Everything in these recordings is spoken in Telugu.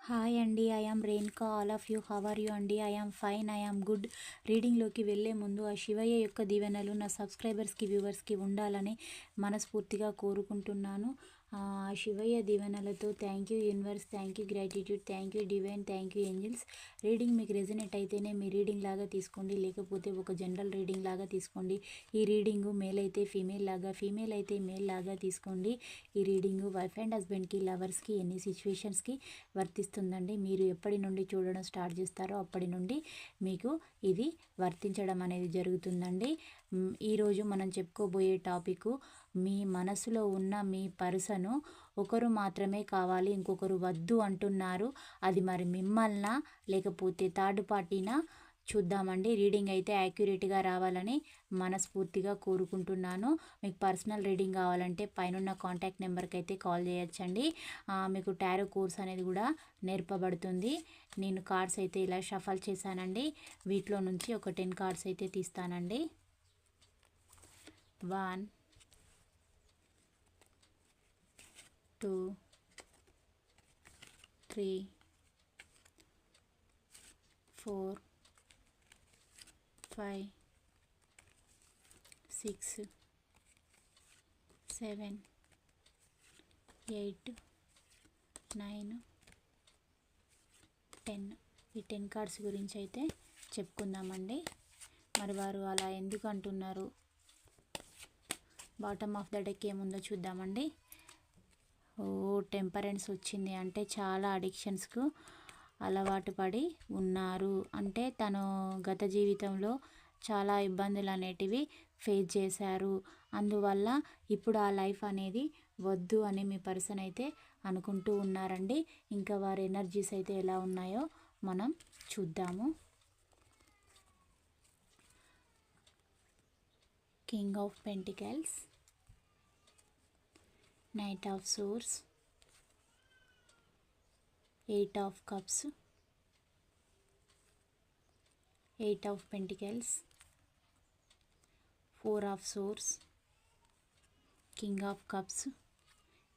హాయ్ అండి I am Renuka all of you. How are you అండి? I am fine I am good. రీడింగ్లోకి వెళ్ళే ముందు ఆ శివయ్య యొక్క దీవెనలు నా సబ్స్క్రైబర్స్కి వ్యూవర్స్కి ఉండాలని మనస్ఫూర్తిగా కోరుకుంటున్నాను. శివయ్య దీవెనలతో thank you universe thank you gratitude thank you divine thank you angels reading మీకు రెజినెట్ అయితేనే మీ రీడింగ్ లాగా తీసుకోండి. లేకపోతే ఒక జనరల్ రీడింగ్ లాగా తీసుకోండి. ఈ రీడింగ్ మేల్ అయితే ఫీమేల్ లాగా ఫీమేల్ అయితే మేల్ లాగా తీసుకోండి. ఈ రీడింగ్ వైఫ్ అండ్ హస్బెండ్కి లవర్స్కి ఎన్ని సిచ్యువేషన్స్కి వర్తిస్తుందండి. మీరు ఎప్పటి నుండి చూడడం స్టార్ట్ చేస్తారో అప్పటి నుండి మీకు ఇది వర్తించడం అనేది జరుగుతుందండి. ఈరోజు మనం చెప్పుకోబోయే టాపిక్ మీ మనసులో ఉన్న మీ పర్సను ఒకరు మాత్రమే కావాలి ఇంకొకరు వద్దు అంటున్నారు. అది మరి మిమ్మల్నా లేకపోతే థర్డ్ పార్టీనా? చూద్దామండి. రీడింగ్ అయితే యాక్యురేట్గా రావాలని మనస్ఫూర్తిగా కోరుకుంటున్నాను. మీకు పర్సనల్ రీడింగ్ కావాలంటే పైన కాంటాక్ట్ నెంబర్కి అయితే కాల్ చేయొచ్చండి. మీకు టారో కోర్స్ అనేది కూడా నేర్పబడుతుంది. నేను కార్డ్స్ అయితే ఇలా షఫల్ చేశానండి. వీటిలో నుంచి ఒక టెన్ కార్డ్స్ అయితే తీస్తానండి. One two three four five six seven eight nine ten. ఈ టెన్ కార్డ్స్ గురించి అయితే చెప్పుకుందామండి. మరి వారు అలా ఎందుకు అంటున్నారు? బాటమ్ ఆఫ్ ద డెక్ ఏముందో చూద్దామండి. టెంపరెన్స్ వచ్చింది. అంటే చాలా అడిక్షన్స్కు అలవాటు పడి ఉన్నారు. అంటే తను గత జీవితంలో చాలా ఇబ్బందులు అనేటివి ఫేస్ చేశారు. అందువల్ల ఇప్పుడు ఆ లైఫ్ అనేది వద్దు అని మీ పర్సన్ అయితే అనుకుంటూ ఉన్నారండి. ఇంకా వారి ఎనర్జీస్ అయితే ఎలా ఉన్నాయో మనం చూద్దాము. King of pentacles. knight of swords. Eight of cups. Eight of pentacles. Four of swords. King of cups.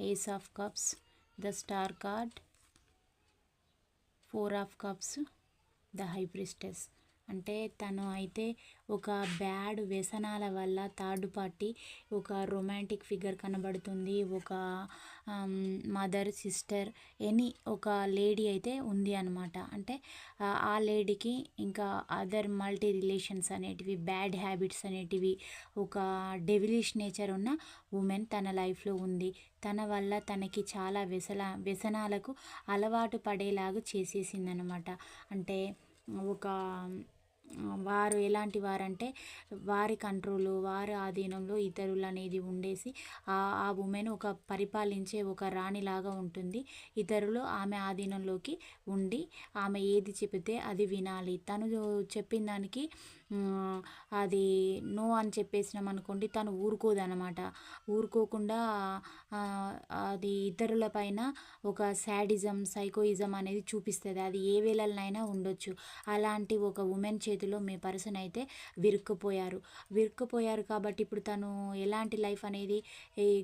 Ace of cups. The star card. Four of cups. The high priestess. అంటే తను అయితే ఒక బ్యాడ్ వ్యసనాల వల్ల థర్డ్ పార్టీ ఒక రొమాంటిక్ ఫిగర్ కనబడుతుంది. ఒక మదర్ సిస్టర్ ఎనీ ఒక లేడీ అయితే ఉంది అనమాట అంటే ఆ- లేడీకి ఇంకా అదర్ మల్టీ రిలేషన్స్ అనేటివి బ్యాడ్ హ్యాబిట్స్ అనేటివి ఒక డెవిలిష్ నేచర్ ఉన్న ఉమెన్ తన లైఫ్లో ఉంది. తన వల్ల తనకి చాలా వ్యసన వ్యసనాలకు అలవాటు పడేలాగా చేసేసిందనమాట అంటే ఒక వారు ఎలాంటి వారంటే వారి కంట్రోల్ వారి ఆధీనంలో ఇతరులు అనేది ఉండేసి ఆ ఆ ఉమెన్ ఒక పరిపాలించే ఒక రాణిలాగా ఉంటుంది. ఇతరులు ఆమె ఆధీనంలోకి ఉండి ఆమె ఏది చెబితే అది వినాలి. తను చెప్పిన దానికి అది నో అని చెప్పేసినాం అనుకోండి తను ఊరుకోదనమాట ఊరుకోకుండా అది ఇతరుల పైన ఒక శాడిజం సైకోయిజం అనేది చూపిస్తుంది. అది ఏ వేళలనైనా ఉండొచ్చు. అలాంటి ఒక ఉమెన్ చేతిలో మీ పర్సన్ అయితే విరుక్కుపోయారు. విరుక్కుపోయారు కాబట్టి ఇప్పుడు తను ఎలాంటి లైఫ్ అనేది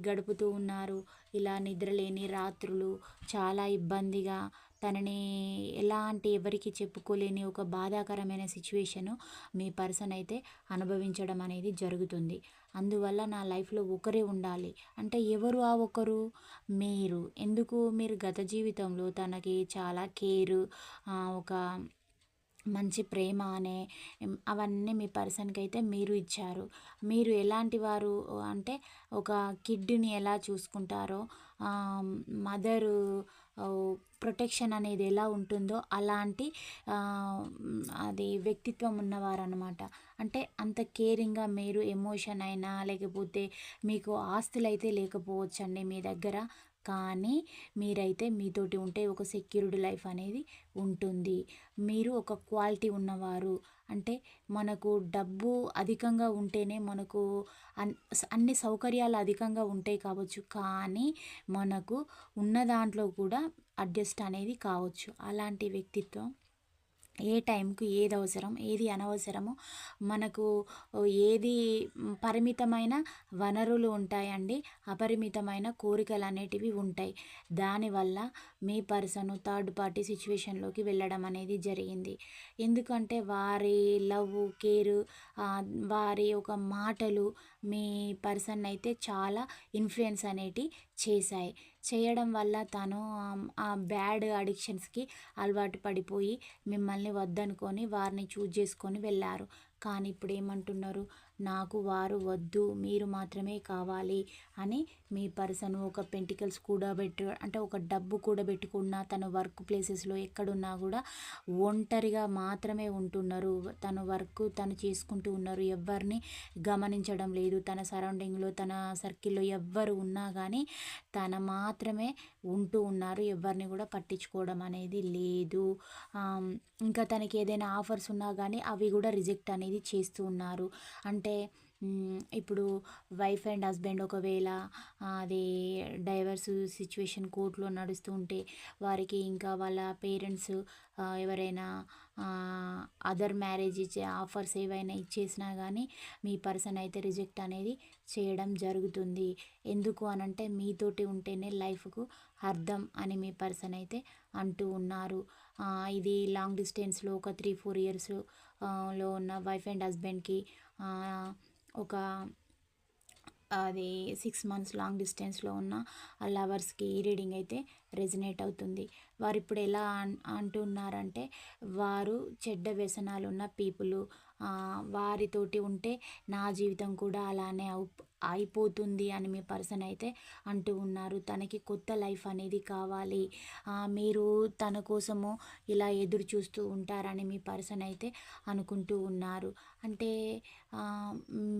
గడుపుతూ ఉన్నారు. ఇలా నిద్రలేని రాత్రులు చాలా ఇబ్బందిగా తనని ఎలాంటి ఎవరికి చెప్పుకోలేని ఒక బాధాకరమైన సిచ్యువేషను మీ పర్సన్ అయితే అనుభవించడం అనేది జరుగుతుంది. అందువల్ల నా లైఫ్లో ఒకరే ఉండాలి. అంటే ఎవరు ఆ ఒకరు? మీరు. ఎందుకు మీరు గత జీవితంలో తనకి చాలా కేరు ఒక మంచి ప్రేమ అనే అవన్నీ మీ పర్సన్కి అయితే మీరు ఇచ్చారు. మీరు ఎలాంటి వారు? అంటే ఒక కిడ్ని ఎలా చూసుకుంటారో మదరు ప్రొటెక్షన్ అనేది ఎలా ఉంటుందో అలాంటి అది వ్యక్తిత్వం ఉన్నవారు అనమాట అంటే అంత కేరింగ్గా మీరు ఎమోషన్ అయినా లేకపోతే మీకు ఆస్తులు అయితే లేకపోవచ్చండి మీ దగ్గర. కానీ మీరైతే మీతోటి ఉంటే ఒక సెక్యూర్డ్ లైఫ్ అనేది ఉంటుంది. మీరు ఒక క్వాలిటీ ఉన్నవారు. అంటే మనకు డబ్బు అధికంగా ఉంటేనే మనకు అన్ అన్ని సౌకర్యాలు అధికంగా ఉంటాయి కావచ్చు. కానీ మనకు ఉన్న దాంట్లో కూడా అడ్జస్ట్ అనేది కావచ్చు. అలాంటి వ్యక్తిత్వం ఏ టైంకు ఏది అవసరం ఏది అనవసరమో మనకు ఏది పరిమితమైన వనరులు ఉంటాయండి అపరిమితమైన కోరికలు అనేటివి ఉంటాయి. దానివల్ల మీ పర్సన్ థర్డ్ పార్టీ సిచ్యువేషన్లోకి వెళ్ళడం అనేది జరిగింది. ఎందుకంటే వారి లవ్ కేరు వారి ఒక మాటలు మీ పర్సన్ అయితే చాలా ఇన్ఫ్లుయెన్స్ అనేటి చేశాయి. చేయడం వల్ల తను ఆ బ్యాడ్ అడిక్షన్స్కి అలవాటు పడిపోయి మిమ్మల్ని వద్దనుకొని వారిని చూజ్ చేసుకొని వెళ్ళారు. కానీ ఇప్పుడు ఏమంటున్నారు? నాకు వారు వద్దు మీరు మాత్రమే కావాలి అని మీ పర్సన్ ఒక పెంటికల్స్ కూడా పెట్టు అంటే ఒక డబ్బు కూడా పెట్టుకున్న తన వర్క్ ప్లేసెస్లో ఎక్కడున్నా కూడా ఒంటరిగా మాత్రమే ఉంటున్నారు. తన వర్క్ తను చేసుకుంటూ ఉన్నారు. ఎవరిని గమనించడం లేదు. తన సరౌండింగ్లో తన సర్కిల్లో ఎవ్వరు ఉన్నా కానీ తన మాత్రమే ఉంటూ ఉన్నారు. ఎవరిని కూడా పట్టించుకోవడం అనేది లేదు. ఇంకా తనకి ఏదైనా ఆఫర్స్ ఉన్నా కానీ అవి కూడా రిజెక్ట్ అనేది చేస్తూ ఉన్నారు. అంటే అంటే ఇప్పుడు వైఫ్ అండ్ హస్బెండ్ ఒకవేళ అది డైవర్స్ సిచ్యువేషన్ కోర్టులో నడుస్తూ ఉంటే వారికి ఇంకా వాళ్ళ పేరెంట్స్ ఎవరైనా అదర్ మ్యారేజ్ ఇచ్చే ఆఫర్స్ ఏవైనా ఇచ్చేసినా కానీ మీ పర్సన్ అయితే రిజెక్ట్ అనేది చేయడం జరుగుతుంది. ఎందుకు అనంటే మీతోటి ఉంటేనే లైఫ్కు అర్థం అని మీ పర్సన్ అయితే అంటూ ఉన్నారు. ఇది లాంగ్ డిస్టెన్స్లో ఒక త్రీ ఫోర్ ఇయర్స్లో ఉన్న వైఫ్ అండ్ హస్బెండ్కి ఒక అది సిక్స్ మంత్స్ లాంగ్ డిస్టెన్స్లో ఉన్న ఆ లవర్స్కి ఈ రీడింగ్ అయితే రెజినేట్ అవుతుంది. వారు ఇప్పుడు ఎలా అంటున్నారంటే వారు చెడ్డ వ్యసనాలు ఉన్న పీపులు వారితోటి ఉంటే నా జీవితం కూడా అలానే అయిపోతుంది అని మీ పర్సన్ అయితే అంటూ ఉన్నారు. తనకి కొత్త లైఫ్ అనేది కావాలి. మీరు తన కోసము ఇలా ఎదురు చూస్తూ ఉంటారని మీ పర్సన్ అయితే అనుకుంటూ ఉన్నారు. అంటే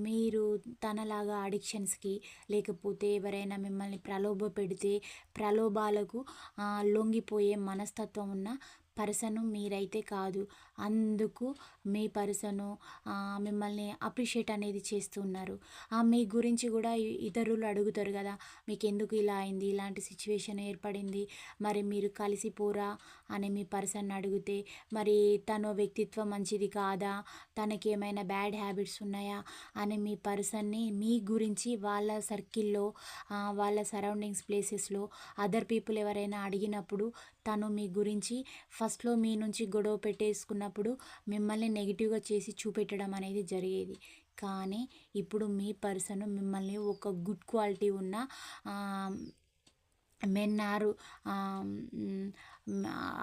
మీరు తనలాగా అడిక్షన్స్కి లేకపోతే ఎవరైనా మిమ్మల్ని ప్రలోభ పెడితే ప్రలోభాలకు లొంగిపోయే మనస్తత్వం ఉన్న పర్సను మీరైతే కాదు. అందుకు మీ పర్సను మిమ్మల్ని అప్రిషియేట్ అనేది చేస్తున్నారు. మీ గురించి కూడా ఇతరులు అడుగుతారు కదా మీకు ఎందుకు ఇలా అయింది? ఇలాంటి సిచ్యువేషన్ ఏర్పడింది. మరి మీరు కలిసిపోరా అని మీ పర్సన్ అడిగితే మరి తన వ్యక్తిత్వం మంచిది కాదా? తనకి ఏమైనా బ్యాడ్ హ్యాబిట్స్ ఉన్నాయా? అని మీ పర్సన్ని మీ గురించి వాళ్ళ సర్కిల్లో వాళ్ళ సరౌండింగ్స్ ప్లేసెస్లో అదర్ పీపుల్ ఎవరైనా అడిగినప్పుడు తను మీ గురించి ఫస్ట్లో మీ నుంచి గొడవ పెట్టేసుకున్నప్పుడు మిమ్మల్ని నెగిటివ్గా చేసి చూపెట్టడం అనేది జరిగేది. కానీ ఇప్పుడు మీ పర్సన్ మిమ్మల్ని ఒక గుడ్ క్వాలిటీ ఉన్న మెన్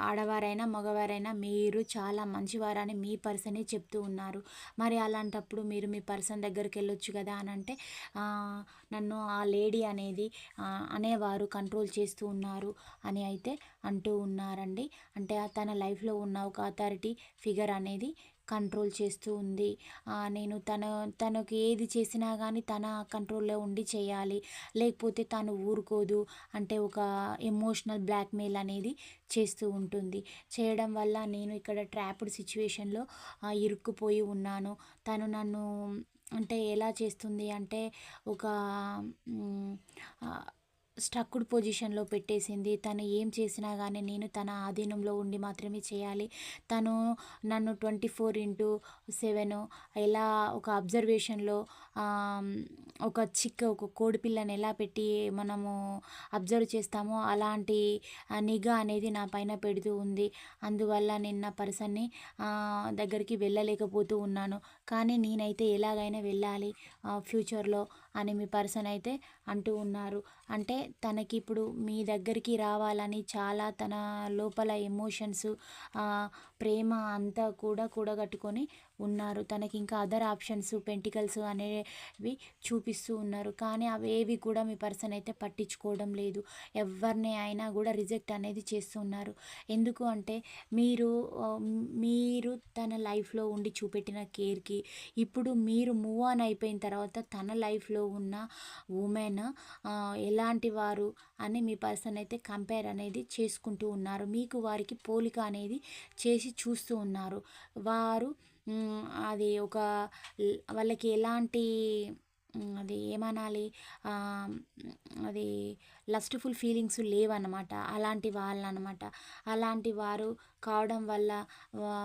ఆడవారైనా మగవారైనా మీరు చాలా మంచివారని మీ పర్సనే చెప్తూ ఉన్నారు. మరి అలాంటప్పుడు మీరు మీ పర్సన్ దగ్గరికి వెళ్ళొచ్చు కదా అని అంటే నన్ను ఆ లేడీ అనేది అనేవారు కంట్రోల్ చేస్తూ ఉన్నారు అని అయితే అంటూ ఉన్నారండి. అంటే తన లైఫ్లో ఉన్న ఒక అథారిటీ ఫిగర్ అనేది కంట్రోల్ చేస్తూ ఉంది. నేను తన తనకు ఏది చేసినా కానీ తన కంట్రోల్లో ఉండి చేయాలి. లేకపోతే తను ఊరుకోదు. అంటే ఒక ఎమోషనల్ బ్లాక్మెయిల్ అనేది చేస్తూ ఉంటుంది. చేయడం వల్ల నేను ఇక్కడ ట్రాప్డ్ సిచ్యువేషన్లో ఇరుక్కుపోయి ఉన్నాను. తను నన్ను అంటే ఎలా చేస్తుంది అంటే ఒక స్టక్డ్ పొజిషన్లో పెట్టేసింది. తను ఏం చేసినా కానీ నేను తన ఆధీనంలో ఉండి మాత్రమే చేయాలి. తను నన్ను ట్వంటీ ఫోర్ ఇంటూ సెవెన్ ఎలా ఒక అబ్జర్వేషన్లో ఒక చిక్క ఒక కోడి పిల్లని ఎలా పెట్టి మనము అబ్జర్వ్ చేస్తామో అలాంటి నిఘా అనేది నా పైన పెడుతూ ఉంది. అందువల్ల నేను నా పర్సన్ని దగ్గరికి వెళ్ళలేకపోతూ ఉన్నాను. కానీ నేనైతే ఎలాగైనా వెళ్ళాలి ఫ్యూచర్లో అని మీ పర్సన్ అయితే అంటూ ఉన్నారు. అంటే తనకి ఇప్పుడు మీ దగ్గరికి రావాలని చాలా తన లోపల ఎమోషన్స్ ప్రేమ అంతా కూడా కూడగట్టుకొని ఉన్నారు. తనకి ఇంకా అదర్ ఆప్షన్స్ పెంటికల్స్ అనేవి చూపిస్తూ ఉన్నారు. కానీ అవేవి కూడా మీ పర్సన్ అయితే పట్టించుకోవడం లేదు. ఎవరిని అయినా కూడా రిజెక్ట్ అనేది చేస్తున్నారు ఎందుకు అంటే మీరు మీరు తన లైఫ్లో ఉండి చూపెట్టిన కేర్కి ఇప్పుడు మీరు మూవ్ ఆన్ అయిపోయిన తర్వాత తన లైఫ్లో ఉన్న ఉమెన్ ఎలాంటి వారు అని మీ పర్సన్ అయితే కంపేర్ అనేది చేసుకుంటూ ఉన్నారు. మీకు వారికి పోలిక అనేది చేసి చూస్తూ ఉన్నారు. వారు అది ఒక వాళ్ళకి ఎలాంటి అది ఏమనాలి అది లస్ట్ఫుల్ ఫీలింగ్స్ లేవన్నమాట. అలాంటి వాళ్ళనమాట. అలాంటి వారు కావడం వల్ల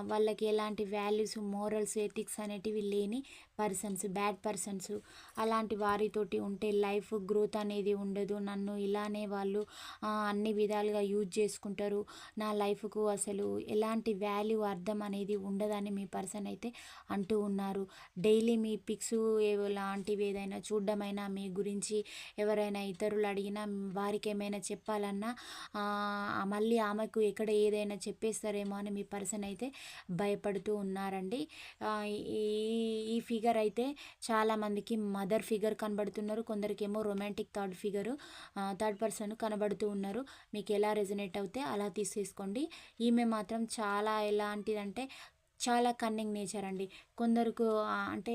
వాళ్ళకి ఎలాంటి వాల్యూస్ మోరల్స్ ఎథిక్స్ అనేటివి లేని పర్సన్స్ బ్యాడ్ పర్సన్స్ అలాంటి వారితోటి ఉంటే లైఫ్ గ్రోత్ అనేది ఉండదు. నన్ను ఇలానే వాళ్ళు అన్ని విధాలుగా యూజ్ చేసుకుంటారు. నా లైఫ్కు అసలు ఎలాంటి వాల్యూ అర్థం అనేది ఉండదని మీ పర్సన్ అయితే అంటూ ఉన్నారు. డైలీ మీ పిక్స్ లాంటివి ఏదైనా చూడడమైనా మీ గురించి ఎవరైనా ఇతరులు అడిగినా వారికి ఏమైనా చెప్పాలన్నా మళ్ళీ ఆమెకు ఎక్కడ ఏదైనా చెప్పేస్తారేమో అని మీ పర్సన్ అయితే భయపడుతూ ఉన్నారండి. ఈ ఈ ఫిగర్ అయితే చాలామందికి మదర్ ఫిగర్ కనబడుతున్నారు. కొందరికేమో romantic third figure third person కనబడుతూ ఉన్నారు. మీకు ఎలా రెజనేట్ అవుతే అలా తీసేసుకోండి. ఈమె మాత్రం చాలా ఎలాంటిదంటే చాలా కన్నింగ్ నేచర్ అండి కొందరుకు అంటే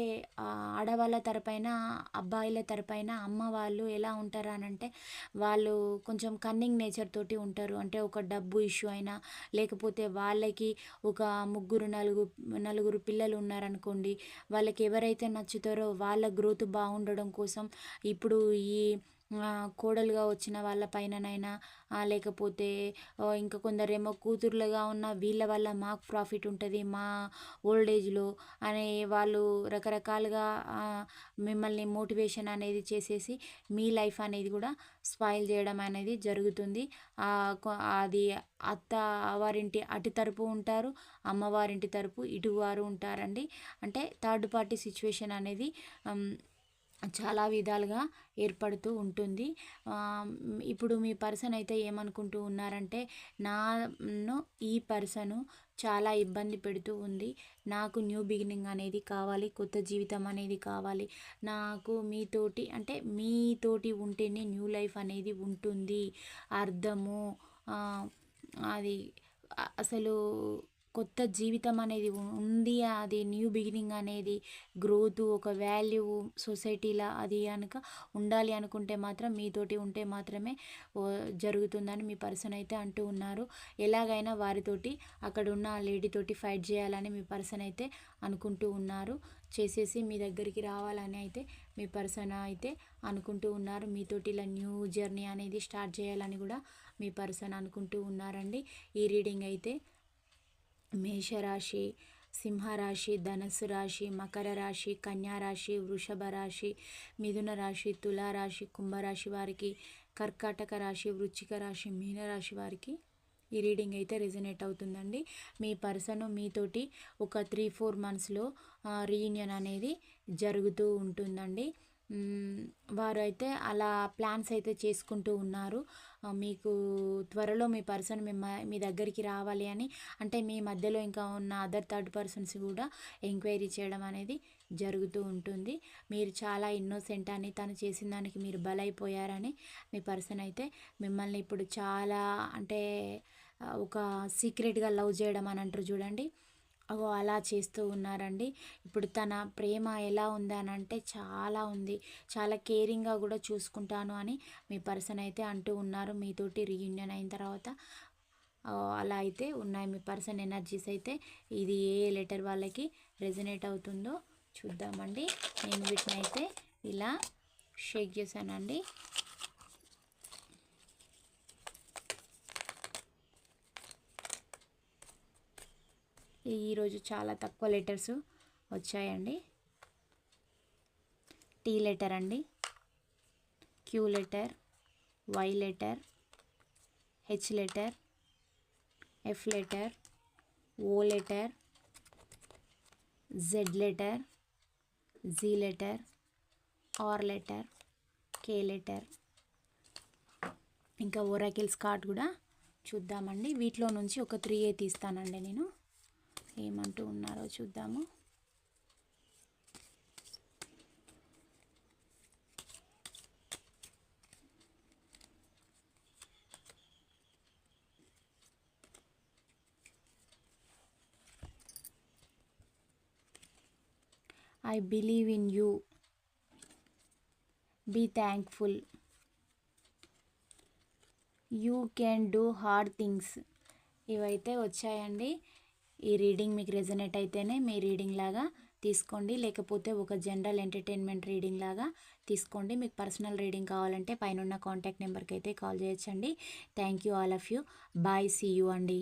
ఆడవాళ్ళ తరపైన అబ్బాయిల తరపైన అమ్మ వాళ్ళు ఎలా ఉంటారు అని అంటే వాళ్ళు కొంచెం కన్నింగ్ నేచర్ తోటి ఉంటారు. అంటే ఒక డబ్బు ఇష్యూ అయినా లేకపోతే వాళ్ళకి ఒక ముగ్గురు నలుగురు నలుగురు పిల్లలు ఉన్నారనుకోండి వాళ్ళకి ఎవరైతే నచ్చుతారో వాళ్ళ గ్రోత్ బాగుండడం కోసం ఇప్పుడు ఈ కోడలుగా వచ్చిన వాళ్ళ పైననైనా లేకపోతే ఇంకా కొందరేమో కూతుర్లుగా ఉన్న వీళ్ళ వల్ల మాకు ప్రాఫిట్ ఉంటుంది మా ఓల్డ్ ఏజ్లో అనే వాళ్ళు రకరకాలుగా మిమ్మల్ని మోటివేషన్ అనేది చేసేసి మీ లైఫ్ అనేది కూడా స్పాయిల్ చేయడం అనేది జరుగుతుంది. అది అత్త వారింటి అటు తరపు ఉంటారు అమ్మవారింటి తరపు ఇటువారు ఉంటారండి. అంటే థర్డ్ పార్టీ సిచ్యువేషన్ అనేది చాలా విధాలుగా ఏర్పడుతూ ఉంటుంది. ఇప్పుడు మీ పర్సన్ అయితే ఏమనుకుంటూ ఉన్నారంటే నాను ఈ పర్సను చాలా ఇబ్బంది పెడుతూ ఉంది. నాకు న్యూ బిగినింగ్ అనేది కావాలి కొత్త జీవితం అనేది కావాలి. నాకు మీతోటి అంటే మీతోటి ఉంటేనే న్యూ లైఫ్ అనేది ఉంటుంది. అర్థము అది అసలు కొత్త జీవితం అనేది ఉంది అది న్యూ బిగినింగ్ అనేది గ్రోత్ ఒక వాల్యూ సొసైటీలో అది కనుక ఉండాలి అనుకుంటే మాత్రం మీతోటి ఉంటే మాత్రమే జరుగుతుందని మీ పర్సన్ అయితే అంటూ ఉన్నారు. ఎలాగైనా వారితోటి అక్కడ ఉన్న లేడీతోటి ఫైట్ చేయాలని మీ పర్సన్ అయితే అనుకుంటూ ఉన్నారు. చేసేసి మీ దగ్గరికి రావాలని అయితే మీ పర్సన్ అయితే అనుకుంటూ ఉన్నారు. మీతోటి ఇలా న్యూ జర్నీ అనేది స్టార్ట్ చేయాలని కూడా మీ పర్సన్ అనుకుంటూ ఉన్నారండి. ఈ రీడింగ్ అయితే మేషరాశి సింహరాశి ధనస్సు రాశి మకర రాశి కన్యారాశి వృషభ రాశి మిథున రాశి తులారాశి కుంభరాశి వారికి కర్కాటక రాశి వృచ్చిక రాశి మీనరాశి వారికి ఈ రీడింగ్ అయితే రెజనేట్ అవుతుందండి. మీ పర్సన్ మీతోటి ఒక త్రీ ఫోర్ మంత్స్లో రీయూనియన్ అనేది జరుగుతూ ఉంటుందండి. వారు అయితే అలా ప్లాన్స్ అయితే చేసుకుంటూ ఉన్నారు. మీకు త్వరలో మీ పర్సన్ మీ మీ దగ్గరికి రావాలి అని అంటే మీ మధ్యలో ఇంకా ఉన్న అదర్ థర్డ్ పర్సన్స్ కూడా ఎంక్వైరీ చేయడం అనేది జరుగుతూ ఉంటుంది. మీరు చాలా ఇన్నోసెంట్ అని తను చేసిన దానికి మీరు బలైపోయారని మీ పర్సన్ అయితే మిమ్మల్ని ఇప్పుడు చాలా అంటే ఒక సీక్రెట్గా లవ్ చేయడం అని అంటారు చూడండి. అగో అలా చేస్తూ ఉన్నారండి. ఇప్పుడు తన ప్రేమ ఎలా ఉంది అని అంటే చాలా ఉంది. చాలా కేరింగ్గా కూడా చూసుకుంటాను అని మీ పర్సన్ అయితే అంటూ ఉన్నారు. మీతోటి రీయూనియన్ అయిన తర్వాత అలా అయితే ఉన్నాయి మీ పర్సన్ ఎనర్జీస్ అయితే. ఇది ఏ లెటర్ వాళ్ళకి రెజనేట్ అవుతుందో చూద్దామండి. నేను వీటిని అయితే ఇలా షేక్ చేశానండి. ఈరోజు చాలా తక్కువ లెటర్స్ వచ్చాయండి. టీ లెటర్ అండి. Q letter Y letter H letter F letter O letter Z letter G letter R letter K letter ఇంకా ఓరాకిల్స్ కార్డ్ కూడా చూద్దామండి. వీటిలో నుంచి ఒక త్రీ ఏ తీస్తానండి నేను. ఏమంటూ ఉన్నారో చూద్దాము. I believe in you be thankful you can do hard things ఇవైతే వచ్చాయండి. ఈ రీడింగ్ మీకు రెజనేట్ అయితేనే మీ రీడింగ్ లాగా తీసుకోండి. లేకపోతే ఒక జనరల్ ఎంటర్టైన్మెంట్ రీడింగ్ లాగా తీసుకోండి. మీకు పర్సనల్ రీడింగ్ కావాలంటే పైన కాంటాక్ట్ నెంబర్కి అయితే కాల్ చేయొచ్చండి. Thank you all of you. Bye see you అండి.